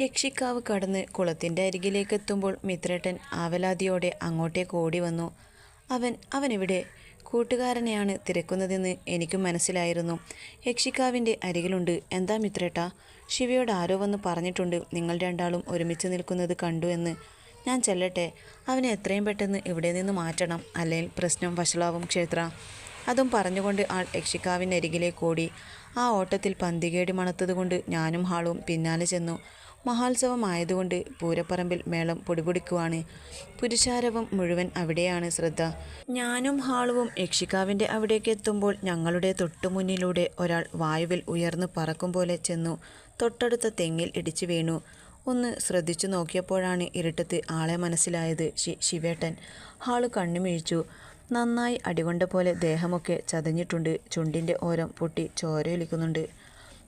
യക്ഷിക്കാവ് കടന്ന് കുളത്തിന്റെ അരികിലേക്ക് എത്തുമ്പോൾ മിത്രേട്ടൻ ആവലാതിയോടെ അങ്ങോട്ടേക്ക് ഓടി വന്നു അവൻ അവനിവിടെ? കൂട്ടുകാരനെയാണ് തിരക്കുന്നതെന്ന് എനിക്കും മനസ്സിലായിരുന്നു. യക്ഷിക്കാവിന്റെ അരികിലുണ്ട്. എന്താ മിത്രേട്ട? ശിവയോട് ആരോ വന്ന് പറഞ്ഞിട്ടുണ്ട് നിങ്ങൾ രണ്ടാളും ഒരുമിച്ച് നിൽക്കുന്നത് കണ്ടു എന്ന്. ഞാൻ ചെല്ലട്ടെ. അവനെ എത്രയും പെട്ടെന്ന് ഇവിടെ നിന്ന് മാറ്റണം. അല്ലെങ്കിൽ പ്രശ്നം വഷളാവും ക്ഷേത്ര. അതും പറഞ്ഞുകൊണ്ട് ആൾ യക്ഷിക്കാവിനരികിലേക്ക് ഓടി. ആ ഓട്ടത്തിൽ പന്തികേടി മണത്തതുകൊണ്ട് ഞാനും ഹാളും പിന്നാലെ ചെന്നു. മഹോത്സവമായതുകൊണ്ട് പൂരപ്പറമ്പിൽ മേളം പൊടിപൊടിക്കുവാണ്. പുരുഷാരവം മുഴുവൻ അവിടെയാണ് ശ്രദ്ധ. ഞാനും ഹാളുവും യക്ഷിക്കാവിന്റെ അവിടേക്ക് എത്തുമ്പോൾ ഞങ്ങളുടെ തൊട്ടുമുന്നിലൂടെ ഒരാൾ വായുവിൽ ഉയർന്നു പറക്കും പോലെ ചെന്നു തൊട്ടടുത്ത തെങ്ങിൽ ഇടിച്ചു വീണു. ഒന്ന് ശ്രദ്ധിച്ചു നോക്കിയപ്പോഴാണ് ഇരുട്ടത്ത് ആളെ മനസ്സിലായത് ശി ശിവേട്ടൻ. ഹാൾ കണ്ണുമിഴിച്ചു. നന്നായി അടികൊണ്ട പോലെ ദേഹമൊക്കെ ചതഞ്ഞിട്ടുണ്ട്. ചുണ്ടിന്റെ ഓരം പൊട്ടി ചോരയൊലിക്കുന്നുണ്ട്.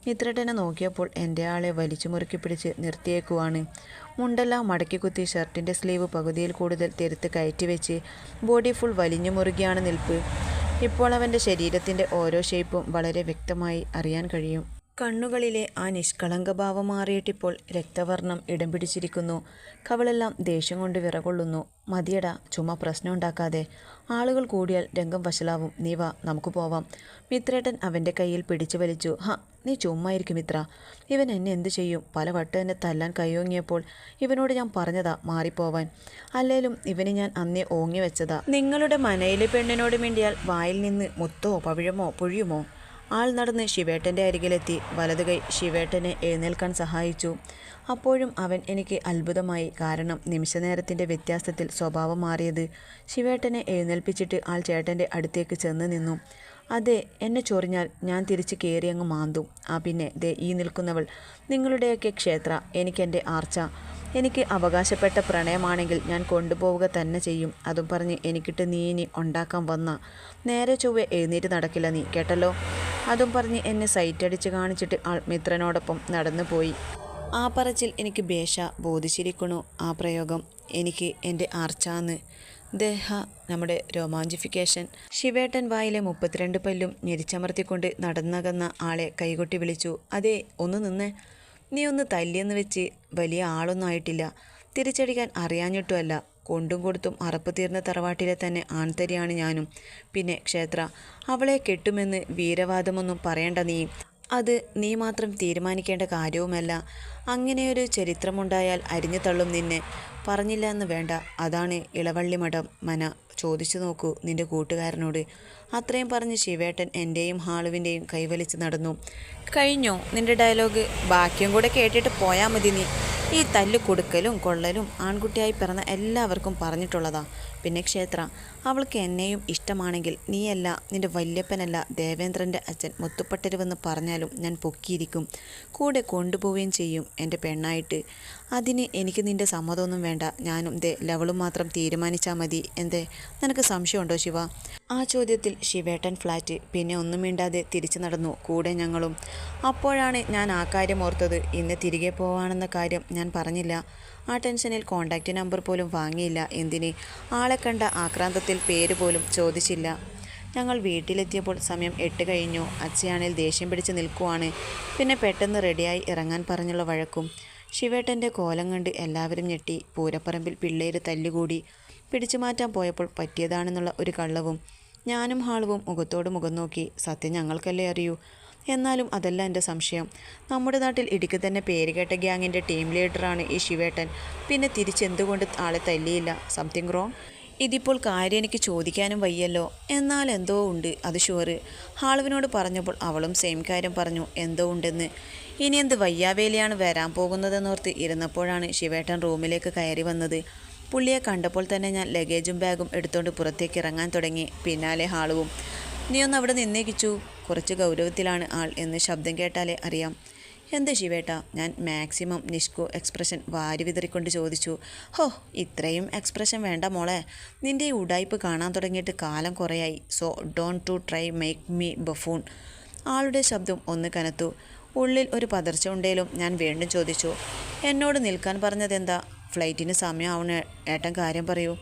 മിത്രട്ടനെ നോക്കിയപ്പോൾ എന്റെ ആളെ വലിച്ചു മുറുക്കി പിടിച്ച് നിർത്തിയേക്കുവാണ്. മുണ്ടെല്ലാം മടക്കി കുത്തി ഷർട്ടിന്റെ സ്ലീവ് പകുതിയിൽ കൂടുതൽ തെരുത്ത് കയറ്റി വെച്ച് ബോഡി ഫുൾ വലിഞ്ഞു മുറുകിയാണ് നിൽപ്പ്. ഇപ്പോൾ അവന്റെ ശരീരത്തിന്റെ ഓരോ ഷേപ്പും വളരെ വ്യക്തമായി അറിയാൻ കഴിയും. കണ്ണുകളിലെ ആ നിഷ്കളങ്കഭാവം മാറിയിട്ടിപ്പോൾ രക്തവർണം ഇടം പിടിച്ചിരിക്കുന്നു. കവളെല്ലാം ദേഷ്യം കൊണ്ട് വിറകൊള്ളുന്നു. മതിയട ചുമ പ്രശ്നം ഉണ്ടാക്കാതെ. ആളുകൾ കൂടിയാൽ രംഗം വശലാവും നീ നമുക്ക് പോവാം. മിത്രേട്ടൻ അവന്റെ കയ്യിൽ പിടിച്ചു വലിച്ചു. ഹ നീ ചുമ്മായിരിക്കും മിത്ര. ഇവൻ എന്നെ എന്തു ചെയ്യും? പല വട്ടം എന്നെ തല്ലാൻ കൈയോങ്ങിയപ്പോൾ ഇവനോട് ഞാൻ പറഞ്ഞതാ മാറിപ്പോവാൻ. അല്ലേലും ഇവന് ഞാൻ അന്നേ ഓങ്ങി വെച്ചതാ നിങ്ങളുടെ മനയിലെ പെണ്ണിനോട് മിണ്ടിയാൽ വായിൽ നിന്ന് മുത്തോ പവിഴമോ പൊഴിയുമോ? ആൾ നടന്ന് ശിവേട്ടന്റെ അരികിലെത്തി. വലതുകൈ ശിവേട്ടനെ എഴുന്നേൽക്കാൻ സഹായിച്ചു. അപ്പോഴും അവൻ എനിക്ക് അത്ഭുതമായി. കാരണം നിമിഷനേരത്തിന്റെ വ്യത്യാസത്തിൽ സ്വഭാവം മാറിയത്. ശിവേട്ടനെ എഴുന്നേൽപ്പിച്ചിട്ട് ആൾ ചേട്ടന്റെ അടുത്തേക്ക് ചെന്ന് നിന്നു. അതെ എന്നെ ചൊറിഞ്ഞാൽ ഞാൻ തിരിച്ച് കയറി അങ്ങ് മാന്തും. ആ പിന്നെ ദേ ഈ നിൽക്കുന്നവൾ. നിങ്ങളുടെയൊക്കെ ക്ഷേത്ര. എനിക്കെന്റെ ആർച്ച. എനിക്ക് അവകാശപ്പെട്ട പ്രണയമാണെങ്കിൽ ഞാൻ കൊണ്ടുപോവുക തന്നെ ചെയ്യും. അതും പറഞ്ഞ് എനിക്കിട്ട് നീ ഇനി ഉണ്ടാക്കാൻ വന്ന. നേരെ ചൊവ്വെ എഴുന്നേറ്റ് നടക്കില്ല നീ കേട്ടല്ലോ? അതും പറഞ്ഞ് എന്നെ സൈറ്റടിച്ച് കാണിച്ചിട്ട് മിത്രനോടൊപ്പം നടന്നു പോയി. ആ പറച്ചിൽ എനിക്ക് ബേഷ ബോധിച്ചിരിക്കണു. ആ പ്രയോഗം എനിക്ക് എന്റെ ആർച്ചാന്ന്. ദേഹ നമ്മുടെ രോമാഞ്ചിഫിക്കേഷൻ. ശിവേട്ടൻ വായിലെ മുപ്പത്തിരണ്ട് പല്ലും ഞെരിച്ചമർത്തിക്കൊണ്ട് നടന്നകന്ന ആളെ കൈകൊട്ടി വിളിച്ചു. അതെ ഒന്ന് നിന്നേ. നീ ഒന്ന് തല്ലിയെന്ന് വെച്ച് വലിയ ആളൊന്നും ആയിട്ടില്ല. തിരിച്ചടിക്കാൻ അറിയാഞ്ഞിട്ടുമല്ല. കൊണ്ടും കൊടുത്തും അറപ്പ് തീർന്ന തറവാട്ടിലെ തന്നെ ആൺതരിയാണ് ഞാനും. പിന്നെ ക്ഷേത്ര അവളെ കെട്ടുമെന്ന് വീരവാദമൊന്നും പറയണ്ട നീ. അത് നീ മാത്രം തീരുമാനിക്കേണ്ട കാര്യവുമല്ല. അങ്ങനെയൊരു ചരിത്രമുണ്ടായാൽ അരിഞ്ഞു തള്ളും നിന്നെ. പറഞ്ഞില്ല എന്ന് വേണ്ട. അതാണ് ഇളവള്ളി മഠം മന. ചോദിച്ചു നോക്കൂ നിന്റെ കൂട്ടുകാരനോട്. അത്രയും പറഞ്ഞ് ശിവേട്ടൻ എന്റെയും ഹാളുവിന്റെയും കൈവലിച്ച് നടന്നു. കഴിഞ്ഞോ. നിന്റെ ഡയലോഗ്. ബാക്കിയും കൂടെ കേട്ടിട്ട് പോയാൽ മതി നീ. ഈ തല്ല് കൊടുക്കലും കൊള്ളലും ആൺകുട്ടിയായി പിറന്ന എല്ലാവർക്കും പറഞ്ഞിട്ടുള്ളതാ. പിന്നെ ക്ഷേത്ര. അവൾക്ക് എന്നെയും ഇഷ്ടമാണെങ്കിൽ നീയല്ല നിന്റെ വല്യപ്പനല്ല ദേവേന്ദ്രന്റെ അച്ഛൻ മുത്തുപ്പട്ടരുവെന്ന് പറഞ്ഞാലും ഞാൻ പൊക്കിയിരിക്കും. കൂടെ കൊണ്ടുപോവുകയും ചെയ്യും എന്റെ പെണ്ണായിട്ട്. അതിന് എനിക്ക് നിന്റെ സമ്മതമൊന്നും വേണ്ട. ഞാനും ദേ ലവളും മാത്രം തീരുമാനിച്ചാൽ മതി. എന്തേ? നിനക്ക് സംശയമുണ്ടോ ശിവ? ആ ചോദ്യത്തിൽ ശിവേട്ടൻ ഫ്ലാറ്റ് പിന്നെ ഒന്നും മിണ്ടാതെ തിരിച്ചു നടന്നു. കൂടെ ഞങ്ങളും. അപ്പോഴാണ് ഞാൻ ആ കാര്യം ഓർത്തത്. ഇന്ന് തിരികെ പോവാണെന്ന കാര്യം ഞാൻ പറഞ്ഞില്ല. ആ ടെൻഷനിൽ കോണ്ടാക്റ്റ് നമ്പർ പോലും വാങ്ങിയില്ല. എന്തിന്? ആളെ കണ്ട ആക്രാന്തത്തിൽ പേര് പോലും ചോദിച്ചില്ല. ഞങ്ങൾ വീട്ടിലെത്തിയപ്പോൾ സമയം എട്ട് കഴിഞ്ഞു. അച്ചയാണിൽ ദേഷ്യം പിടിച്ച് നിൽക്കുവാണ്. പിന്നെ പെട്ടെന്ന് റെഡിയായി ഇറങ്ങാൻ പറഞ്ഞുള്ള വഴക്കും. ശിവേട്ടന്റെ കോലം കണ്ട് എല്ലാവരും ഞെട്ടി. പൂരപ്പറമ്പിൽ പിള്ളേര് തല്ലുകൂടി. പിടിച്ചു മാറ്റാൻ പോയപ്പോൾ പറ്റിയതാണെന്നുള്ള ഒരു കള്ളവും. ഞാനും ഹാളുവും മുഖത്തോട് മുഖം നോക്കി. സത്യം ഞങ്ങൾക്കല്ലേ അറിയൂ? എന്നാലും അതല്ല എന്റെ സംശയം. നമ്മുടെ നാട്ടിൽ ഇടുക്കി തന്നെ പേരുകേട്ട ഗ്യാങ്ങിന്റെ ടീം ലീഡറാണ് ഈ ശിവേട്ടൻ. പിന്നെ തിരിച്ചെന്തുകൊണ്ട് ആളെ തല്ലിയില്ല? Something wrong. ഇതിപ്പോൾ കാര്യം എനിക്ക് ചോദിക്കാനും വയ്യല്ലോ. എന്നാൽ എന്തോ ഉണ്ട് അത് ഷുവറ് ഹാളുവിനോട് പറഞ്ഞപ്പോൾ അവളും സെയിം കാര്യം പറഞ്ഞു. എന്തോ ഉണ്ടെന്ന്. ഇനി എന്ത് വയ്യാവേലിയാണ് വരാൻ പോകുന്നതെന്നോർത്ത് ഇരുന്നപ്പോഴാണ് ശിവേട്ടൻ റൂമിലേക്ക് കയറി വന്നത്. പുള്ളിയെ കണ്ടപ്പോൾ തന്നെ ഞാൻ ലഗേജും ബാഗും എടുത്തുകൊണ്ട് പുറത്തേക്ക് ഇറങ്ങാൻ തുടങ്ങി. പിന്നാലെ ഹാളുവും. നീ ഒന്ന് അവിടെ നിന്നേക്കിച്ചു. കുറച്ച് ഗൗരവത്തിലാണ് ആൾ എന്ന് ശബ്ദം കേട്ടാലേ അറിയാം. എന്ത് ശിവേട്ട? ഞാൻ മാക്സിമം നിഷ്കു എക്സ്പ്രഷൻ വാരി വിതറിക്കൊണ്ട് ചോദിച്ചു. ഹോ ഇത്രയും എക്സ്പ്രഷൻ വേണ്ട മോളെ. നിന്റെ ഈ ഉടായ്പ് കാണാൻ തുടങ്ങിയിട്ട് കാലം കുറയായി. So don't to try make me buffoon. ആളുടെ ശബ്ദം ഒന്ന് കനത്തു. ഉള്ളിൽ ഒരു പതർച്ച ഉണ്ടേലും ഞാൻ വീണ്ടും ചോദിച്ചു. എന്നോട് നിൽക്കാൻ പറഞ്ഞതെന്താ? ഫ്ലൈറ്റിന് സമയമാവണ ഏട്ടൻ കാര്യം പറയൂ.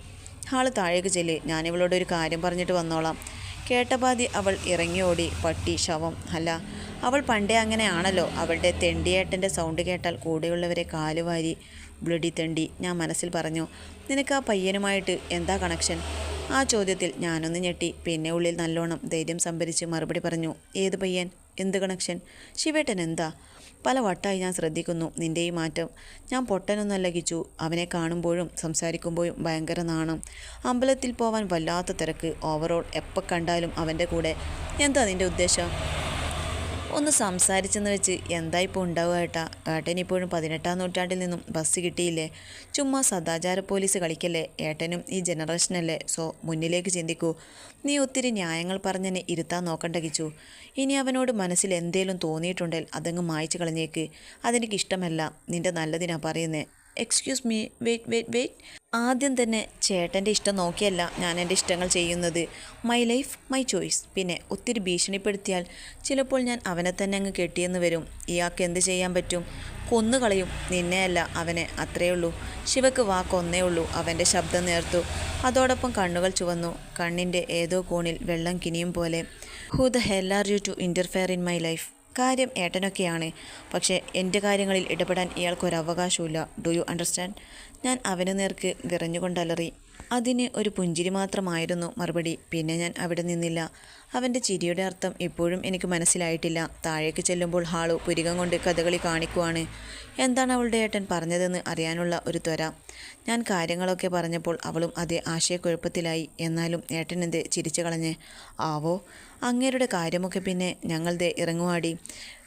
ആൾ താഴേക്ക് ചെല്ല്. ഞാനിവളോട് ഒരു കാര്യം പറഞ്ഞിട്ട് വന്നോളാം. കേട്ടപാതി അവൾ ഇറങ്ങിയോടി പട്ടി ശവം. അല്ല അവൾ പണ്ടേ അങ്ങനെയാണല്ലോ. അവളുടെ തെണ്ടിയേട്ടന്റെ സൗണ്ട് കേട്ടാൽ കൂടെയുള്ളവരെ കാലുവാരി ബ്ലഡി തെണ്ടി. ഞാൻ മനസ്സിൽ പറഞ്ഞു നിനക്ക് ആ പയ്യനുമായിട്ട് എന്താ കണക്ഷൻ ആ ചോദ്യത്തിൽ ഞാനൊന്ന് ഞെട്ടി. പിന്നെ ഉള്ളിൽ നല്ലോണം ധൈര്യം സംഭരിച്ച് മറുപടി പറഞ്ഞു ഏത് പയ്യൻ? എന്ത് കണക്ഷൻ ശിവേട്ടൻ എന്താ? പല വട്ടായി ഞാൻ ശ്രദ്ധിക്കുന്നു നിന്റെ ഈ മാറ്റം. ഞാൻ പൊട്ടനൊന്നല്ല കിച്ചു. അവനെ കാണുമ്പോഴും സംസാരിക്കുമ്പോഴും ഭയങ്കര നാണം. അമ്പലത്തിൽ പോവാൻ വല്ലാത്ത തിരക്ക്. ഓവറോൾ എപ്പോൾ കണ്ടാലും അവന്റെ കൂടെ. എന്താ നിന്റെ ഉദ്ദേശം? ഒന്ന് സംസാരിച്ചെന്ന് വെച്ച് എന്താ ഇപ്പോൾ ഉണ്ടാവുക ഏട്ടാ? ഏട്ടനിപ്പോഴും പതിനെട്ടാം നൂറ്റാണ്ടിൽ നിന്നും ബസ് കിട്ടിയില്ലേ? ചുമ്മാ സദാചാര പോലീസ് കളിക്കല്ലേ? ഏട്ടനും ഈ ജനറേഷനല്ലേ സോ മുന്നിലേക്ക് ചിന്തിക്കൂ. നീ ഒത്തിരി ന്യായങ്ങൾ പറഞ്ഞെന്നെ ഇരുത്താൻ നോക്കണ്ട കിച്ചു. ഇനി അവനോട് മനസ്സിൽ എന്തേലും തോന്നിയിട്ടുണ്ടെങ്കിൽ അതങ്ങ് മായ്ച്ചു കളഞ്ഞേക്ക്. അതെനിക്കിഷ്ടമല്ല നിന്റെ നിന്റെ നല്ലതിനാ പറയുന്നേ. Excuse me wait wait wait ആദ്യം തന്നെ ചേട്ടന്റെ ഇഷ്ടം നോക്കിയല്ല ഞാൻ എന്റെ ഇഷ്ടങ്ങൾ ചെയ്യുന്നത്. മൈ ലൈഫ് മൈ ചോയ്സ് പിന്നെ ഒത്തിരി ഭീഷണിപ്പെടുത്തിയാൽ ചിലപ്പോൾ ഞാൻ അവനെ തന്നെ അങ്ങ് കെട്ടിയെന്ന് വരും. ഇയാൾക്ക് എന്ത് ചെയ്യാൻ പറ്റും? കൊന്നുകളയും. നിന്നെയല്ല അവനെ. അത്രയേ ഉള്ളൂ. ശിവക്ക് വാക്കൊന്നേ ഉള്ളൂ. അവന്റെ ശബ്ദം നേർത്തു. അതോടൊപ്പം കണ്ണുകൾ ചുവന്നു. കണ്ണിന്റെ ഏതോ കോണിൽ വെള്ളം കിനിയും പോലെ. Who the hell are you to interfere in my life കാര്യം ഏട്ടനൊക്കെയാണ്. പക്ഷേ എന്റെ കാര്യങ്ങളിൽ ഇടപെടാൻ ഇയാൾക്കൊരവകാശമില്ല ഡു യു അണ്ടർസ്റ്റാൻഡ് ഞാൻ അവന് നേർക്ക് വിറഞ്ഞുകൊണ്ടലറി. അതിന് ഒരു പുഞ്ചിരി മാത്രമായിരുന്നു മറുപടി. പിന്നെ ഞാൻ അവിടെ നിന്നില്ല. അവന്റെ ചിരിയുടെ അർത്ഥം ഇപ്പോഴും എനിക്ക് മനസ്സിലായിട്ടില്ല. താഴേക്ക് ചെല്ലുമ്പോൾ ഹാളു പുരികം കൊണ്ട് കഥകളി കാണിക്കുവാണ്. എന്താണ് അവളുടെ ഏട്ടൻ പറഞ്ഞതെന്ന് അറിയാനുള്ള ഒരു ത്വര. ഞാൻ കാര്യങ്ങളൊക്കെ പറഞ്ഞപ്പോൾ അവളും അതേ ആശയക്കുഴപ്പത്തിലായി. എന്നാലും ഏട്ടൻ ചിരിച്ചു കളഞ്ഞ്. ആവോ അങ്ങേരുടെ കാര്യമൊക്കെ പിന്നെ ഞങ്ങളുടെ ഇറങ്ങുവാടി.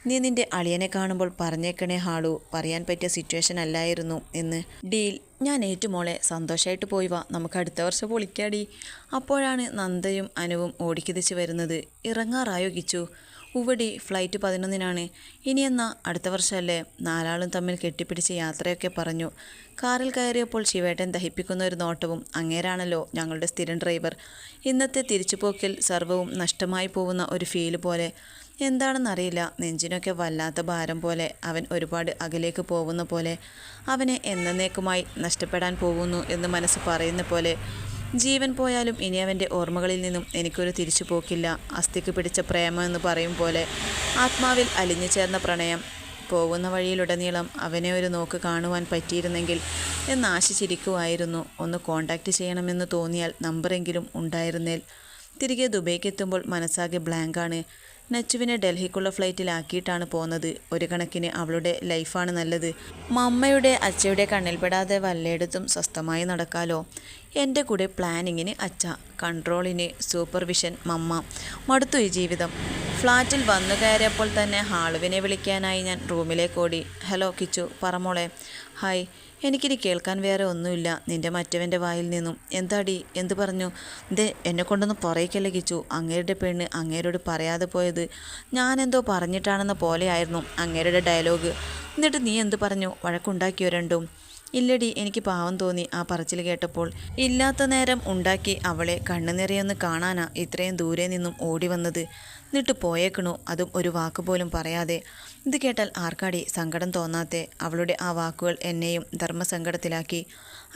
നീ നിന്റെ അളിയനെ കാണുമ്പോൾ പറഞ്ഞേക്കണേ ഹാളു പറയാൻ പറ്റിയ സിറ്റുവേഷൻ അല്ലായിരുന്നു എന്ന്. ഡീൽ ഞാൻ ഏറ്റുമോളെ സന്തോഷമായിട്ട് പോയി വാ നമുക്ക് അടുത്ത വർഷം പൊളിക്കാടി അപ്പോഴാണ് നന്ദയും അനുവും ഓടിക്കിതിച്ച് വരുന്നത്. ഇറങ്ങാറായോ കിച്ചു? ഉവടി ഫ്ലൈറ്റ് പതിനൊന്നിനാണ്. ഇനിയെന്നാ അടുത്ത വർഷമല്ലേ നാലാളും തമ്മിൽ കെട്ടിപ്പിടിച്ച് യാത്രയൊക്കെ പറഞ്ഞു. കാറിൽ കയറിയപ്പോൾ ശിവേട്ടൻ ദഹിപ്പിക്കുന്ന ഒരു നോട്ടവും അങ്ങേരാണല്ലോ ഞങ്ങളുടെ സ്ഥിരം ഡ്രൈവർ ഇന്നത്തെ തിരിച്ചുപോക്കിൽ സർവവും നഷ്ടമായി പോകുന്ന ഒരു ഫീൽ പോലെ. എന്താണെന്നറിയില്ല. നെഞ്ചിനൊക്കെ വല്ലാത്ത ഭാരം പോലെ അവൻ ഒരുപാട് അകലേക്ക് പോകുന്ന പോലെ അവനെ എന്നേക്കുമായി നഷ്ടപ്പെടാൻ പോകുന്നു എന്ന് മനസ്സ് പറയുന്ന പോലെ ജീവൻ പോയാലും ഇനി അവന്റെ ഓർമ്മകളിൽ നിന്നും എനിക്കൊരു തിരിച്ചു പോക്കില്ല. അസ്ഥിക്ക് പിടിച്ച പ്രേമം എന്ന് പറയും പോലെ ആത്മാവിൽ അലിഞ്ഞു ചേർന്ന പ്രണയം. പോകുന്ന വഴിയിലുടനീളം അവനെ ഒരു നോക്ക് കാണുവാൻ പറ്റിയിരുന്നെങ്കിൽ എന്ന് ആശിച്ചിരിക്കുമായിരുന്നു ഒന്ന് കോണ്ടാക്റ്റ് ചെയ്യണമെന്ന് തോന്നിയാൽ നമ്പറെങ്കിലും ഉണ്ടായിരുന്നേൽ. തിരികെ ദുബൈക്ക് എത്തുമ്പോൾ മനസ്സാകെ ബ്ലാങ്കാണ്. നച്ചുവിനെ ഡൽഹിക്കുള്ള ഫ്ലൈറ്റിലാക്കിയിട്ടാണ് പോകുന്നത് ഒരു കണക്കിന് അവളുടെ ലൈഫാണ് നല്ലത്. മമ്മയുടെ അച്ഛയുടെ കണ്ണിൽപ്പെടാതെ വല്ലയിടത്തും സ്വസ്ഥമായി നടക്കാലോ? എന്റെ കൂടെ പ്ലാനിങ്ങിന് അച്ഛ കൺട്രോളിന് സൂപ്പർവിഷൻ മമ്മ. മടുത്തു ഈ ജീവിതം. ഫ്ലാറ്റിൽ വന്നു കയറിയപ്പോൾ തന്നെ ഹാളുവിനെ വിളിക്കാനായി ഞാൻ റൂമിലേക്ക് ഓടി. ഹലോ കിച്ചു പറമോളെ ഹായ് എനിക്കിനി കേൾക്കാൻ വേറെ ഒന്നുമില്ല. നിന്റെ മറ്റവന്റെ വായിൽ നിന്നും. എന്താടി? എന്ത് പറഞ്ഞു? ദേ എന്നെ കൊണ്ടൊന്ന് പറയിക്കല്ലേ കിച്ചു. അങ്ങേരുടെ പെണ്ണ് അങ്ങേരോട് പറയാതെ പോയത്. ഞാനെന്തോ പറഞ്ഞിട്ടാണെന്ന പോലെയായിരുന്നു അങ്ങേരുടെ ഡയലോഗ്. എന്നിട്ട് നീ എന്ത് പറഞ്ഞു? വഴക്കുണ്ടാക്കിയോ രണ്ടും? ഇല്ലടി എനിക്ക് പാവം തോന്നി ആ പറച്ചിൽ കേട്ടപ്പോൾ. ഇല്ലാത്ത നേരം ഉണ്ടാക്കി അവളെ കണ്ണുനിറയൊന്ന് കാണാനാ ഇത്രയും ദൂരെ നിന്നും ഓടി വന്നത്. എന്നിട്ട് പോയേക്കണു. അതും ഒരു വാക്കുപോലും പറയാതെ. ഇത് കേട്ടാൽ ആർക്കാടി സങ്കടം തോന്നാത്തെ? അവളുടെ ആ വാക്കുകൾ എന്നെയും ധർമ്മസങ്കടത്തിലാക്കി.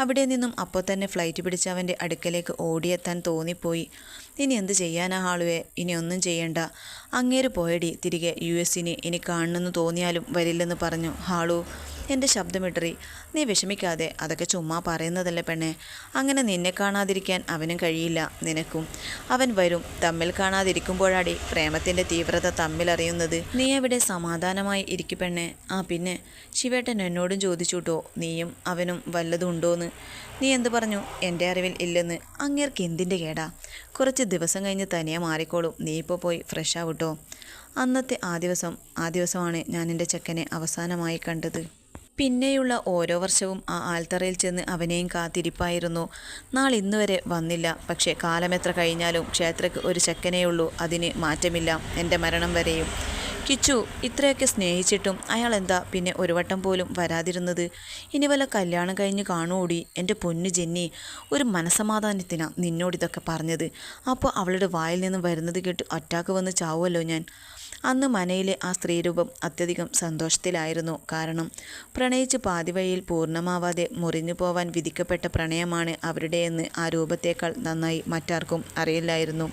അവിടെ നിന്നും അപ്പോൾ തന്നെ ഫ്ലൈറ്റ് പിടിച്ച് അവന്റെ അടുക്കലേക്ക് ഓടിയെത്താൻ തോന്നിപ്പോയി. ഇനി എന്ത് ചെയ്യാനാ ഹാളുവേ? ഇനി ഒന്നും ചെയ്യണ്ട. അങ്ങേര് പോയടി. തിരികെ യു എസിനെ ഇനി കാണണമെന്ന് തോന്നിയാലും വരില്ലെന്ന് പറഞ്ഞു. ഹാളു എന്റെ ശബ്ദമിട്ടറി നീ വിഷമിക്കാതെ. അതൊക്കെ ചുമ്മാ പറയുന്നതല്ലേ പെണ്ണെ. അങ്ങനെ നിന്നെ കാണാതിരിക്കാൻ അവനും കഴിയില്ല. നിനക്കും. അവൻ വരും. തമ്മിൽ കാണാതിരിക്കുമ്പോഴാടി പ്രേമത്തിന്റെ തീവ്രത തമ്മിലറിയുന്നത്. നീ അവിടെ സമാധാനമായി ഇരിക്കു പെണ്ണെ. ആ പിന്നെ. ശിവേട്ടൻ എന്നോടും ചോദിച്ചുട്ടോ നീയും അവനും വല്ലതും ഉണ്ടോന്ന്. നീ എന്ത് പറഞ്ഞു? എന്റെ അറിവിൽ ഇല്ലെന്ന്. അങ്ങേർക്ക് എന്തിന്റെ കേടാ? കുറച്ച് ദിവസം കഴിഞ്ഞ് തനിയെ മാറിക്കോളും. നീ ഇപ്പോൾ പോയി ഫ്രഷ് ആവട്ടോ. അന്നത്തെ ആ ദിവസം ആ ദിവസമാണ് ഞാൻ എന്റെ ചെക്കനെ അവസാനമായി കണ്ടത്. പിന്നെയുള്ള ഓരോ വർഷവും ആ ആൽത്തറയിൽ ചെന്ന് അവനെയും കാത്തിരിപ്പായിരുന്നു. നാളിന്ന് വരെ വന്നില്ല. പക്ഷേ കാലമെത്ര കഴിഞ്ഞാലും ക്ഷേത്രക്ക് ഒരു ചെക്കനേയുള്ളൂ. അതിന് മാറ്റമില്ല. എന്റെ മരണം വരെയും. കിച്ചു ഇത്രയൊക്കെ സ്നേഹിച്ചിട്ടും അയാൾ എന്താ പിന്നെ ഒരു വട്ടം പോലും വരാതിരുന്നത്? ഇനി വല്ല കല്യാണം കഴിഞ്ഞ് കാണുകൂടി എന്റെ പൊന്നു ജെന്നി ഒരു മനസമാധാനത്തിനാണ് നിന്നോട് ഇതൊക്കെ പറഞ്ഞത്. അപ്പോൾ അവളുടെ വായിൽ നിന്നും വരുന്നത് കേട്ട് അറ്റാക്ക് വന്ന് ചാവുമല്ലോ ഞാൻ. അന്ന് മനയിലെ ആ സ്ത്രീരൂപം അത്യധികം സന്തോഷത്തിലായിരുന്നു. കാരണം പ്രണയിച്ച് പാതിവഴിയിൽ പൂർണമാവാതെ മുറിഞ്ഞു പോവാൻ വിധിക്കപ്പെട്ട പ്രണയമാണ് അവരുടെയെന്ന് ആ രൂപത്തേക്കാൾ നന്നായി മറ്റാർക്കും അറിയില്ലായിരുന്നു.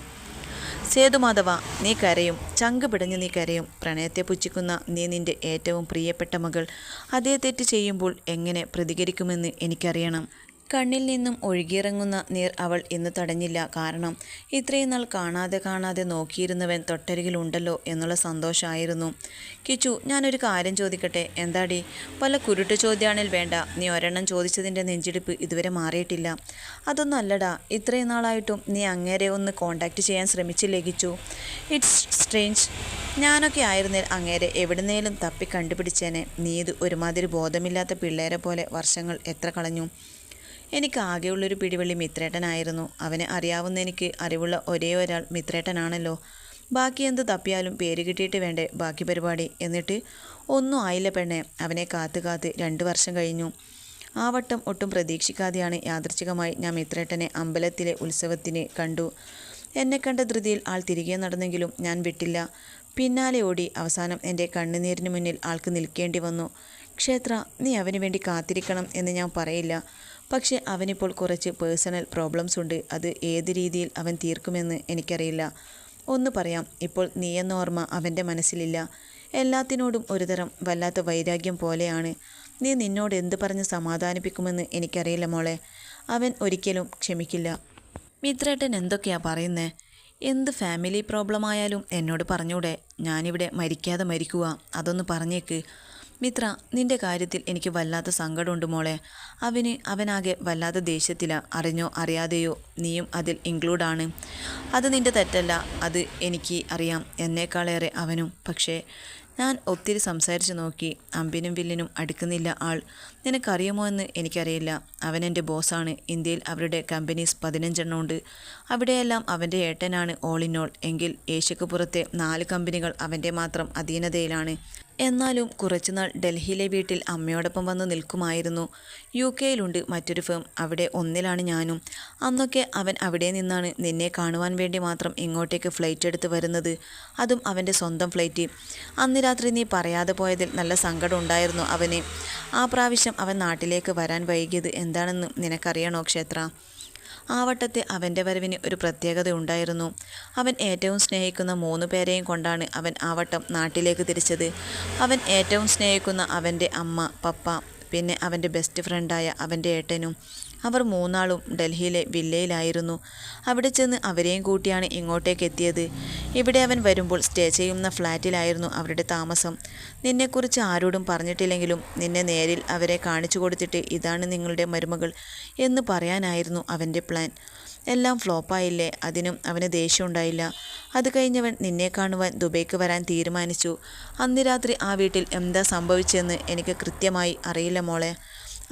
സേതുമാധവ നീ കരയും. ചങ്ക് പിടഞ്ഞ് നീ കരയും. പ്രണയത്തെ പുച്ഛിക്കുന്ന നീ നിന്റെ ഏറ്റവും പ്രിയപ്പെട്ട മകൾ. അതേ തെറ്റ് ചെയ്യുമ്പോൾ എങ്ങനെ പ്രതികരിക്കുമെന്ന് എനിക്കറിയണം. കണ്ണിൽ നിന്നും ഒഴുകിയിറങ്ങുന്ന നീർ അവൾ ഇന്ന് തടഞ്ഞില്ല. കാരണം ഇത്രയും നാൾ കാണാതെ കാണാതെ നോക്കിയിരുന്നവൻ തൊട്ടരികിലുണ്ടല്ലോ എന്നുള്ള സന്തോഷമായിരുന്നു കിച്ചു ഞാനൊരു കാര്യം ചോദിക്കട്ടെ? എന്താടി? പല കുരുട്ട് ചോദ്യാണിൽ വേണ്ട. നീ ഒരെണ്ണം ചോദിച്ചതിന്റെ നെഞ്ചിടിപ്പ് ഇതുവരെ മാറിയിട്ടില്ല. അതൊന്നും അല്ലടാ. ഇത്രയും നാളായിട്ടും നീ അങ്ങേരെ ഒന്ന് കോണ്ടാക്റ്റ് ചെയ്യാൻ ശ്രമിച്ചില്ലേ കിച്ചു? ഇറ്റ്സ് സ്ട്രേഞ്ച് ഞാനൊക്കെ ആയിരുന്നേൽ അങ്ങേരെ എവിടുന്നേലും തപ്പി കണ്ടുപിടിച്ചേനെ. നീ ഇത് ഒരുമാതിരി ബോധമില്ലാത്ത പിള്ളേരെ പോലെ വർഷങ്ങൾ എത്ര കളഞ്ഞു. എനിക്ക് ആകെയുള്ളൊരു പിടിവള്ളി മിത്രേട്ടനായിരുന്നു. അവനെ അറിയാവുന്ന എനിക്ക് അറിവുള്ള ഒരേ ഒരാൾ മിത്രേട്ടനാണല്ലോ. ബാക്കി എന്ത് തപ്പിയാലും പേര് കിട്ടിയിട്ട് വേണ്ടേ ബാക്കി പരിപാടി. എന്നിട്ട് ഒന്നും ആയില്ല പെണ്ണെ. അവനെ കാത്ത് കാത്ത് രണ്ട് വർഷം കഴിഞ്ഞു. ആ വട്ടം ഒട്ടും പ്രതീക്ഷിക്കാതെയാണ് യാദൃച്ഛികമായി ഞാൻ മിത്രേട്ടനെ അമ്പലത്തിലെ ഉത്സവത്തിന് കണ്ടു. എന്നെ കണ്ട ധൃതിയിൽ ആൾ തിരികെ നടന്നെങ്കിലും ഞാൻ വിട്ടില്ല. പിന്നാലെ ഓടി അവസാനം എന്റെ കണ്ണുനീരിന് മുന്നിൽ ആൾക്ക് നിൽക്കേണ്ടി വന്നു. ക്ഷേത്ര നീ അവന് വേണ്ടി കാത്തിരിക്കണം എന്ന് ഞാൻ പറയില്ല. പക്ഷേ അവനിപ്പോൾ കുറച്ച് പേഴ്സണൽ പ്രോബ്ലംസ് ഉണ്ട്. അത് ഏത് രീതിയിൽ അവൻ തീർക്കുമെന്ന് എനിക്കറിയില്ല. ഒന്ന് പറയാം ഇപ്പോൾ നീയെന്നോർമ്മ അവന്റെ മനസ്സിലില്ല. എല്ലാത്തിനോടും ഒരുതരം വല്ലാത്ത വൈരാഗ്യം പോലെയാണ്. നീ നിന്നോട് എന്ത് പറഞ്ഞ് സമാധാനിപ്പിക്കുമെന്ന് എനിക്കറിയില്ല മോളെ. അവൻ ഒരിക്കലും ക്ഷമിക്കില്ല. മിത്രേട്ടൻ എന്തൊക്കെയാ പറയുന്നേ? എന്ത് ഫാമിലി പ്രോബ്ലം ആയാലും എന്നോട് പറഞ്ഞൂടെ. ഞാനിവിടെ മരിക്കാതെ മരിക്കുക. അതൊന്ന് പറഞ്ഞേക്ക്. മിത്ര നിന്റെ കാര്യത്തിൽ എനിക്ക് വല്ലാത്ത സങ്കടമുണ്ട് മോളെ. അവന് അവനാകെ വല്ലാത്ത ദേഷ്യത്തില. അറിഞ്ഞോ അറിയാതെയോ നീയും അതിൽ ഇൻക്ലൂഡാണ് അത് നിന്റെ തെറ്റല്ല അത് എനിക്ക് അറിയാം. എന്നേക്കാളേറെ അവനും. പക്ഷേ ഞാൻ ഒത്തിരി സംസാരിച്ചു നോക്കി. അമ്പിനും വില്ലിനും അടുക്കുന്നില്ല ആൾ. നിനക്കറിയുമോ എന്ന് എനിക്കറിയില്ല. അവൻ എന്റെ ബോസാണ്. ഇന്ത്യയിൽ അവരുടെ കമ്പനീസ് പതിനഞ്ചെണ്ണം ഉണ്ട്. അവിടെയെല്ലാം അവന്റെ ഏട്ടനാണ് ഓൾ ഇൻ ഓൾ എങ്കിൽ ഏഷ്യക്ക് പുറത്തെ നാല് കമ്പനികൾ അവന്റെ മാത്രം അധീനതയിലാണ്. എന്നാലും കുറച്ചുനാൾ ഡൽഹിയിലെ വീട്ടിൽ അമ്മയോടൊപ്പം വന്ന് നിൽക്കുമായിരുന്നു. യു കെയിലുണ്ട് മറ്റൊരു ഫേം അവിടെ ഒന്നിലാണ് ഞാനും. അന്നൊക്കെ അവൻ അവിടെ നിന്നാണ് നിന്നെ കാണുവാൻ വേണ്ടി മാത്രം ഇങ്ങോട്ടേക്ക് ഫ്ലൈറ്റ് എടുത്ത് വരുന്നത്. അതും അവന്റെ സ്വന്തം ഫ്ലൈറ്റ് അന്ന് രാത്രി നീ പറയാതെ പോയതിൽ നല്ല സങ്കടം ഉണ്ടായിരുന്നു അവന്. ആ പ്രാവശ്യം അവൻ നാട്ടിലേക്ക് വരാൻ വൈകിയത് എന്താണെന്ന് നിനക്കറിയണോ ക്ഷേത്ര? ആ വട്ടത്തെ അവന്റെ വരവിന് ഒരു പ്രത്യേകത ഉണ്ടായിരുന്നു. അവൻ ഏറ്റവും സ്നേഹിക്കുന്ന മൂന്ന് പേരെയും കൊണ്ടാണ് അവൻ ആ വട്ടം നാട്ടിലേക്ക് തിരിച്ചത്. അവൻ ഏറ്റവും സ്നേഹിക്കുന്ന അവന്റെ അമ്മ പപ്പ പിന്നെ അവന്റെ ബെസ്റ്റ് ഫ്രണ്ടായ അവന്റെ ഏട്ടനും. അവർ മൂന്നാളും ഡൽഹിയിലെ വില്ലയിലായിരുന്നു. അവിടെ ചെന്ന് അവരെയും കൂട്ടിയാണ് ഇങ്ങോട്ടേക്ക് എത്തിയത്. ഇവിടെ അവൻ വരുമ്പോൾ സ്റ്റേ ചെയ്യുന്ന ഫ്ലാറ്റിലായിരുന്നു അവരുടെ താമസം. നിന്നെക്കുറിച്ച് ആരോടും പറഞ്ഞിട്ടില്ലെങ്കിലും നിന്നെ നേരിൽ അവരെ കാണിച്ചു കൊടുത്തിട്ട് ഇതാണ് നിങ്ങളുടെ മരുമകൾ എന്ന് പറയാനായിരുന്നു അവന്റെ പ്ലാൻ. എല്ലാം ഫ്ലോപ്പായില്ലേ? അതിനും അവന് ദേഷ്യമുണ്ടായില്ല അത് കഴിഞ്ഞവൻ നിന്നെ കാണുവാൻ ദുബൈക്ക് വരാൻ തീരുമാനിച്ചു. അന്ന് രാത്രി ആ വീട്ടിൽ എന്താ സംഭവിച്ചതെന്ന് എനിക്ക് കൃത്യമായി അറിയില്ല മോളെ.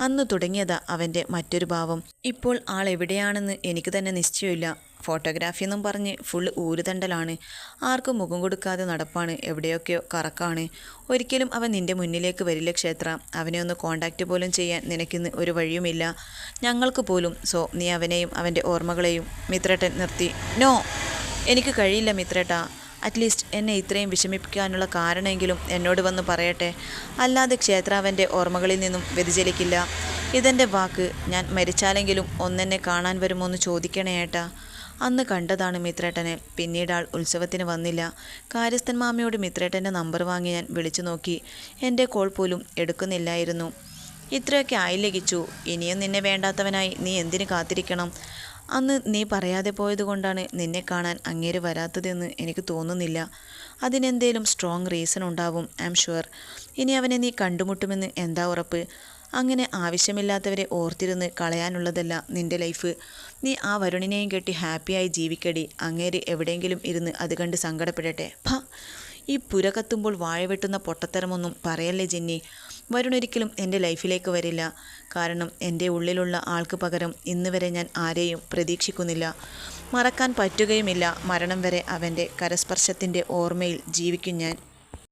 അന്ന് തുടങ്ങിയതാ അവന്റെ മറ്റൊരു ഭാവം. ഇപ്പോൾ ആൾ എവിടെയാണെന്ന് എനിക്ക് തന്നെ നിശ്ചയമില്ല. ഫോട്ടോഗ്രാഫി എന്നും പറഞ്ഞ് ഫുൾ ഊരുതണ്ടലാണ്. ആർക്കും മുഖം കൊടുക്കാതെ നടപ്പാണ്. എവിടെയൊക്കെയോ കറക്കാണ്. ഒരിക്കലും അവൻ നിന്റെ മുന്നിലേക്ക് വരില്ല ക്ഷേത്ര. അവനെ ഒന്ന് കോണ്ടാക്റ്റ് പോലും ചെയ്യാൻ നിനക്കിന്ന് ഒരു വഴിയുമില്ല. ഞങ്ങൾക്ക് പോലും. സോ നീ അവനെയും അവന്റെ ഓർമ്മകളെയും മിത്രേട്ടൻ നിർത്തി. നോ! എനിക്ക് കഴിയില്ല മിത്രേട്ടാ. അറ്റ്ലീസ്റ്റ് എന്നെ ഇത്രയും വിഷമിപ്പിക്കാനുള്ള കാരണമെങ്കിലും എന്നോട് വന്ന് പറയട്ടെ. അല്ലാതെ ക്ഷേത്രാവന്റെ ഓർമ്മകളിൽ നിന്നും വ്യതിചലിക്കില്ല. ഇതെന്റെ വാക്ക്. ഞാൻ മരിച്ചാലെങ്കിലും ഒന്നെന്നെ കാണാൻ വരുമോ എന്ന് ചോദിക്കണേ ഏട്ടാ. അന്ന് കണ്ടതാണ് മിത്രേട്ടനെ. പിന്നീട് ആൾ ഉത്സവത്തിന് വന്നില്ല. കാര്യസ്ഥൻ മാമയോട് മിത്രേട്ടന്റെ നമ്പർ വാങ്ങി ഞാൻ വിളിച്ചു നോക്കി. എന്റെ കോൾ പോലും എടുക്കുന്നില്ലായിരുന്നു. ഇത്രയൊക്കെ ആയില്ലേ കിച്ചു ഇനിയും നിന്നെ വേണ്ടാത്തവനായി നീ എന്തിനു കാത്തിരിക്കണം? അന്ന് നീ പറയാതെ പോയത് കൊണ്ടാണ് നിന്നെ കാണാൻ അങ്ങേര് വരാത്തതെന്ന് എനിക്ക് തോന്നുന്നില്ല. അതിനെന്തേലും സ്ട്രോങ് റീസൺ ഉണ്ടാവും ഐ എം ഷുവർ ഇനി അവനെ നീ കണ്ടുമുട്ടുമെന്ന് എന്താ ഉറപ്പ്? അങ്ങനെ ആവശ്യമില്ലാത്തവരെ ഓർത്തിരുന്ന് കളയാനുള്ളതല്ല നിന്റെ ലൈഫ് നീ ആ വരുണിനെയും കെട്ടി ഹാപ്പിയായി ജീവിക്കടി. അങ്ങേര് എവിടെയെങ്കിലും ഇരുന്ന് അത് കണ്ട് സങ്കടപ്പെടട്ടെ. ഭ ഈ പുര കത്തുമ്പോൾ വാഴ വെട്ടുന്ന പൊട്ടത്തരമൊന്നും പറയല്ലേ ജെന്നി? വരുണൊരിക്കലും എന്റെ ലൈഫിലേക്ക് വരില്ല. കാരണം എന്റെ ഉള്ളിലുള്ള ആൾക്ക് പകരം ഇന്ന് വരെ ഞാൻ ആരെയും പ്രതീക്ഷിക്കുന്നില്ല. മറക്കാൻ പറ്റുകയുമില്ല. മരണം വരെ അവന്റെ കരസ്പർശത്തിന്റെ ഓർമ്മയിൽ ജീവിക്കും ഞാൻ.